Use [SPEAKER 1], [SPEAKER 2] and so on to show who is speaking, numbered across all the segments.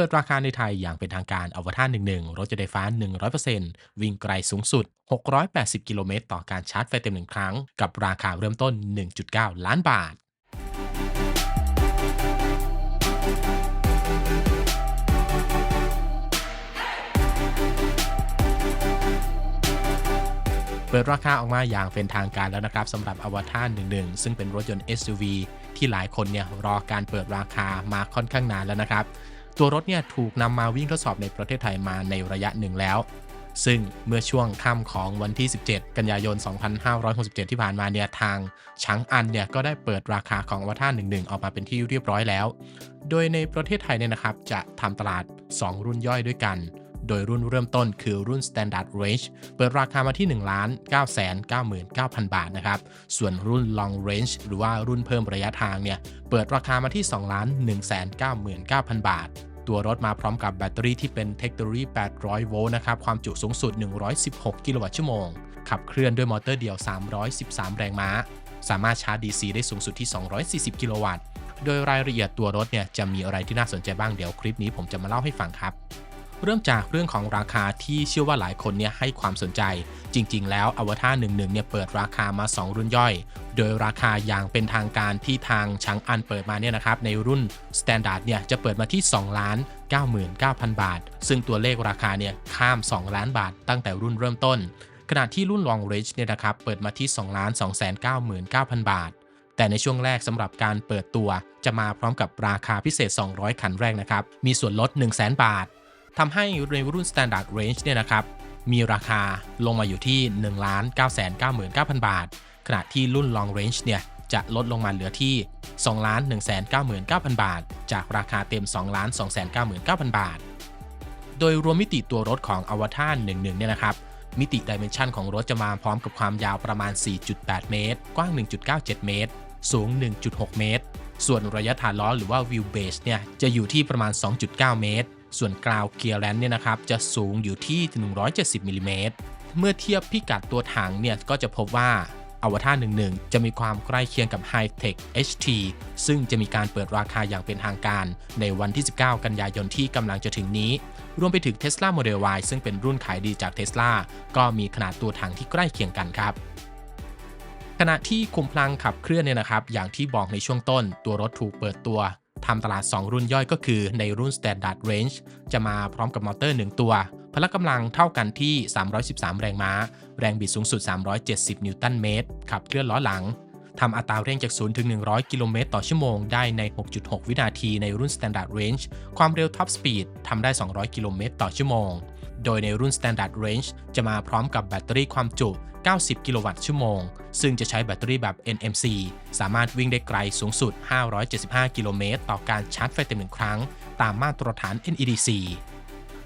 [SPEAKER 1] ปิดราคาในไทยอย่างเป็นทางการอวตาร11 รถยนต์ไฟฟ้า 100%วิ่งไกลสูงสุด 680 กิโลเมตรต่อการชาร์จไฟเต็มหนึ่งครั้ง กับราคาเริ่มต้น 1.9 ล้านบาทเปิดราคาออกมาอย่างเป็นทางการแล้วนะครับสำหรับอวตาร11 ซึ่งเป็นรถยนต์ SUV ที่หลายคนเนี่ยรอการเปิดราคามาค่อนข้างนานแล้วนะครับ ตัวรถเนี่ยถูกนำมาวิ่งทดสอบในประเทศไทยมาในระยะหนึ่งแล้ว ซึ่งเมื่อช่วงค่ำของวันที่ 17 กันยายน 2567 ที่ผ่านมาเนี่ยทางช้างอันเนี่ยก็ได้เปิดราคาของอวตาร11 ออกมาเป็นที่เรียบร้อยแล้ว โดยในประเทศไทยเนี่ยนะครับจะทำตลาด 2 รุ่นย่อยด้วยกันโดยรุ่นเริ่มต้นคือรุ่น Standard Range เปิดราคามาที่ 1 9 9 9 9 0 0 บาทนะครับ ส่วนรุ่น Long Range หรือว่ารุ่นเพิ่มระยะทางเนี่ย เปิดราคามาที่ 2 1 9 9 0 0 0 บาท ตัวรถมาพร้อมกับแบตเตอรี่ที่เป็นเทคโนโลยี 800 โวลต์นะครับ ความจุสูงสุด 116 กิโลวัตต์ชั่วโมง ขับเคลื่อนด้วยมอเตอร์เดี่ยว 313 แรงม้า สามารถชาร์จ DC ได้สูงสุดที่ 240 กิโลวัตต์ โดยรายละเอียดตัวรถเนี่ยจะมีอะไรที่น่าสนใจบ้างเดี๋ยวคลิปนี้ผมจะมาเล่าให้ฟังครับ เริ่มจากเรื่องของราคาที่เชื่อว่าหลายคนเนี่ยให้ความสนใจ จริง ๆ แล้วอวตาร11 เนี่ยเปิดราคามา 2 รุ่นย่อย โดยราคาอย่างเป็นทางการที่ทางช้างอันเปิดมาเนี่ยนะครับในรุ่น Standard เนี่ยจะเปิดมาที่ 2 ล้าน 99,000 บาท ซึ่งตัวเลขราคาเนี่ยข้าม 2 ล้านบาท ตั้งแต่รุ่นเริ่มต้น ขณะที่รุ่น Long Range เนี่ยนะครับเปิดมาที่2ล้าน299,000 บาทแต่ในช่วงแรกสำหรับการเปิดตัวจะมาพร้อมกับราคาพิเศษ 200 คันแรกนะครับ มีส่วนลด 100,000 บาท ทำให้ในรุ่น Standard Range เนี่ยนะครับ มีราคาลงมาอยู่ที่ 1 9 9 9 9 0 0 0 บาท ขณะที่รุ่น Long Range เนี่ยจะลดลงมาเหลือที่ 2 1 9 9 0 0 0 บาท จากราคาเต็ม 2 2 9 9 0 0 0 บาท โดยรวมมิติตัวรถของอวตาร11 เนี่ยนะครับ มิติดิเมนชันของรถจะมาพร้อมกับความยาวประมาณ 4.8 เมตร กว้าง 1.97 เมตร สูง 1.6 เมตร ส่วนระยะฐานล้อหรือว่า wheel base เนี่ยจะอยู่ที่ประมาณ 2.9 เมตร ส่วนกราวเกียร์แลนเนี่ยนะครับจะสูงอยู่ที่ 170มิลลิเมตรเมื่อเทียบพิกัดตัวถังเนี่ยก็จะพบว่าอวตาร11 จะมีความใกล้เคียงกับ High Tech HT ซึ่งจะมีการเปิดราคาอย่างเป็นทางการ ในวันที่ 19 กันยายนที่กำลังจะถึงนี้ รวมไปถึง Tesla Model Y ซึ่งเป็นรุ่นขายดีจาก Tesla ก็มีขนาดตัวถังที่ใกล้เคียงกันครับ ขณะที่คุมพลังขับเคลื่อนเนี่ยนะครับ อย่างที่บอกในช่วงต้น ตัวรถถูกเปิดตัว ทำตลาด 2 รุ่นย่อยก็คือในรุ่น Standard Range จะมาพร้อมกับมอเตอร์ 1 ตัว พละกำลังเท่ากันที่ 313 แรงม้า แรงบิดสูงสุด 370 นิวตันเมตร ขับเคลื่อนล้อหลังทำอัตราเร่งจาก 0 ถึง 100 กิโลเมตรต่อชั่วโมงได้ใน 6.6 วินาทีในรุ่น Standard Range ความเร็ว Top Speed ทำได้ 200 กิโลเมตรต่อชั่วโมง โดยในรุ่น Standard Range จะมาพร้อมกับแบตเตอรี่ความจุ 90 กิโลวัตต์ชั่วโมง ซึ่งจะใช้แบตเตอรี่แบบ NMC สามารถวิ่งได้ไกลสูงสุด 575 กิโลเมตรต่อการชาร์จไฟเต็มหนึ่งครั้ง ตามมาตรฐาน NEDC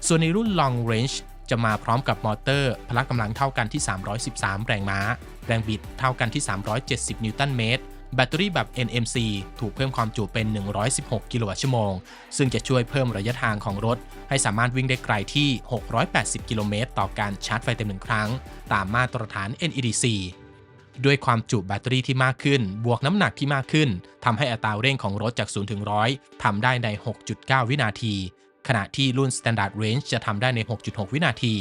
[SPEAKER 1] ส่วนในรุ่น Long Range จะมาพร้อมกับมอเตอร์ พละกำลังเท่ากันที่ 313 แรงม้า แรงบิดเท่ากันที่ 370 นิวตันเมตร แบตเตอรี่แบบ NMC ถูกเพิ่มความจุเป็น 116 กิโลวัตต์ชั่วโมง ซึ่งจะช่วยเพิ่มระยะทางของรถ ให้สามารถวิ่งได้ไกลที่ 680 กิโลเมตรต่อการชาร์จไฟเต็มหนึ่งครั้ง ตามมาตรฐาน NEDC ด้วยความจุแบตเตอรี่ที่มากขึ้น บวกน้ำหนักที่มากขึ้น ทำให้อัตราเร่งของรถจาก 0 ถึง 100 ทำได้ใน 6.9 วินาที ขณะที่รุ่น Standard Range จะทำได้ใน 6.6 วินาที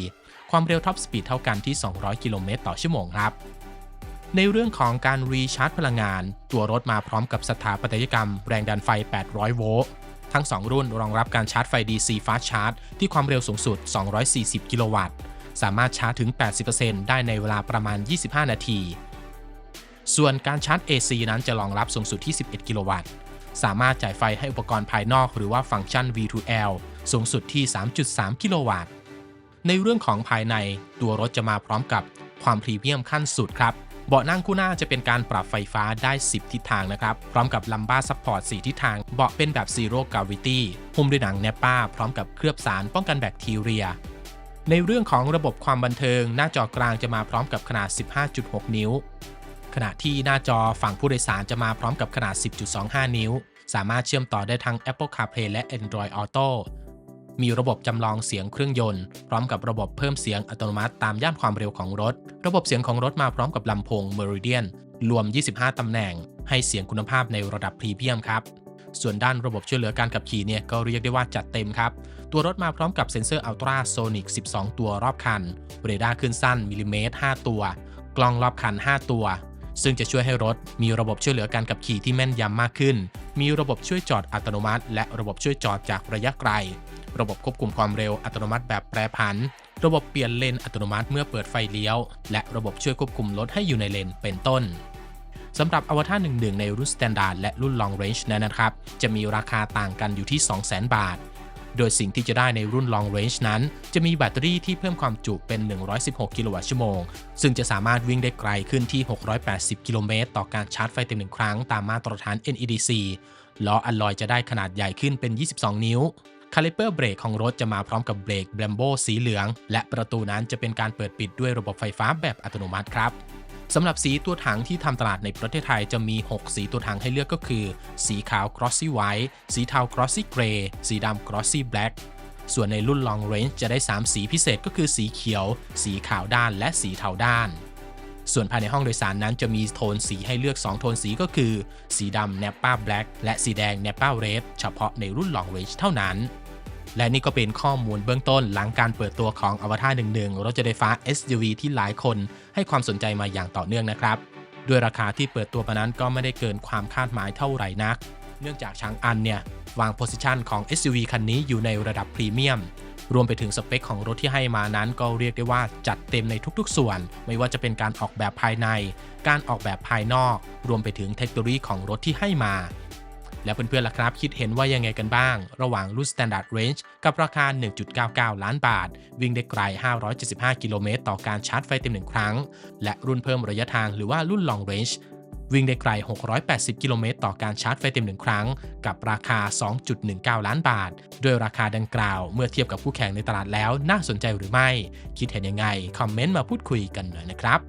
[SPEAKER 1] ความเร็วท็อปสปีดเท่ากันที่ 200 กิโลเมตรต่อชั่วโมงครับ ในเรื่องของการรีชาร์จพลังงาน ตัวรถมาพร้อมกับสถาปัตยกรรมแรงดันไฟ 800 โวลต์ ทั้ง 2 รุ่นรองรับการชาร์จไฟ DC Fast Charge ที่ความเร็วสูงสุด 240 กิโลวัตต์ สามารถชาร์จถึง 80%ได้ในเวลาประมาณ 25 นาที ส่วนการชาร์จ AC นั้นจะรองรับสูงสุดที่ 11 กิโลวัตต์ สามารถจ่ายไฟให้อุปกรณ์ภายนอกหรือว่าฟังก์ชัน V2L สูงสุดที่ 3.3 กิโลวัตต์ ในเรื่องของภายในตัวรถจะมาพร้อมกับความพรีเมียมขั้นสุดครับ เบาะนั่งคู่หน้าจะเป็นการปรับไฟฟ้าได้ 10 ทิศทางนะครับ พร้อมกับลัมบ้าซัพพอร์ต 4 ทิศทาง เบาะเป็นแบบ Zero Gravity หุ้มด้วยหนังแนปป้า พร้อมกับเคลือบสารป้องกันแบคทีเรีย ในเรื่องของระบบความบันเทิง หน้าจอกลางจะมาพร้อมกับขนาด 15.6 นิ้ว ขณะที่หน้าจอฝั่งผู้โดยสารจะมาพร้อมกับขนาด 10.25 นิ้ว สามารถเชื่อมต่อได้ทั้ง Apple CarPlay และ Android Auto มีระบบจำลองเสียงเครื่องยนต์ พร้อมกับระบบเพิ่มเสียงอัตโนมัติตามย่านความเร็วของรถ ระบบเสียงของรถมาพร้อมกับลำโพง Meridian รวม 25 ตำแหน่ง ให้เสียงคุณภาพในระดับพรีเมียมครับ ส่วนด้านระบบช่วยเหลือการขับขี่เนี่ยก็เรียกได้ว่าจัดเต็มครับ ตัวรถมาพร้อมกับเซ็นเซอร์อัลตราโซนิก 12 ตัวรอบคัน เรดาร์ขึ้นสั้นมิลลิเมตร 5 ตัว กล้องรอบคัน 5 ตัว ซึ่งจะช่วยให้รถมีระบบช่วยเหลือการขับขี่ที่แม่นยำมากขึ้น มีระบบช่วยจอดอัตโนมัติ และระบบช่วยจอดจากระยะไกล ระบบควบคุมความเร็วอัตโนมัติแบบแปรผัน ระบบเปลี่ยนเลนอัตโนมัติเมื่อเปิดไฟเลี้ยว และระบบช่วยควบคุมรถให้อยู่ในเลนเป็นต้นสำหรับอวตาร11ในรุ่น Standard และรุ่น Long Range นั้นนะครับ จะมีราคาต่างกันอยู่ที่ 200,000 บาท โดยสิ่งที่จะได้ในรุ่น Long Range นั้น จะมีแบตเตอรี่ที่เพิ่มความจุเป็น 116 กิโลวัตต์ชั่วโมง ซึ่งจะสามารถวิ่งได้ไกลขึ้นที่ 680 กิโลเมตรต่อการชาร์จไฟเต็มหนึ่งครั้งตามมาตรฐาน NEDC ล้ออัลลอยจะได้ขนาดใหญ่ขึ้นเป็น 22 นิ้วคาลิเปอร์เบรกของรถจะมาพร้อมกับเบรกแบมโบสีเหลือง และประตูนั้นจะเป็นการเปิดปิดด้วยระบบไฟฟ้าแบบอัตโนมัติครับ สำหรับสีตัวถังที่ทำตลาดในประเทศไทยจะมี 6 สีตัวถังให้เลือกก็คือ สีขาว Glossy White สีเทา Glossy Gray สีดำ Glossy Black ส่วนในรุ่น Long Range จะได้ 3 สีพิเศษก็คือสีเขียว สีขาวด้าน และสีเทาด้านส่วนภายในห้องโดยสารนั้นจะมีโทนสีให้เลือก 2 โทนสีก็คือ สีดำ Napa Black และสีแดง Napa Red เฉพาะในรุ่น Long Range เท่านั้น และนี่ก็เป็นข้อมูลเบื้องต้นหลังการเปิดตัวของ Avatar 11 รถยนต์ไฟฟ้า SUV ที่หลายคนให้ความสนใจมาอย่างต่อเนื่องนะครับ ด้วยราคาที่เปิดตัวมานั้นก็ไม่ได้เกินความคาดหมายเท่าไหร่นัก เนื่องจากช้างอันเนี่ยวางโพสิชันของ SUV คันนี้อยู่ในระดับพรีเมียม รวมไปถึงสเปคของรถที่ให้มานั้นก็เรียกได้ว่าจัดเต็มในทุกๆ ส่วน ไม่ว่าจะเป็นการออกแบบภายใน การออกแบบภายนอก รวมไปถึงเทคโนโลยีของรถที่ให้มา แล้วเพื่อนๆล่ะครับ คิดเห็นว่ายังไงกันบ้าง ระหว่างรุ่น Standard Range กับราคา 1.99 ล้านบาท วิ่งได้ไกล 575 กิโลเมตรต่อการชาร์จไฟเต็มหนึ่งครั้ง และรุ่นเพิ่มระยะทางหรือว่ารุ่น Long Range วิ่งได้ไกล 680 กิโลเมตรต่อการชาร์จไฟเต็มหนึ่งครั้ง กับราคา 2.19 ล้านบาทโดยราคาดังกล่าว เมื่อเทียบกับคู่แข่งในตลาดแล้วน่าสนใจหรือไม่ คิดเห็นยังไง คอมเมนต์มาพูดคุยกันหน่อยนะครับ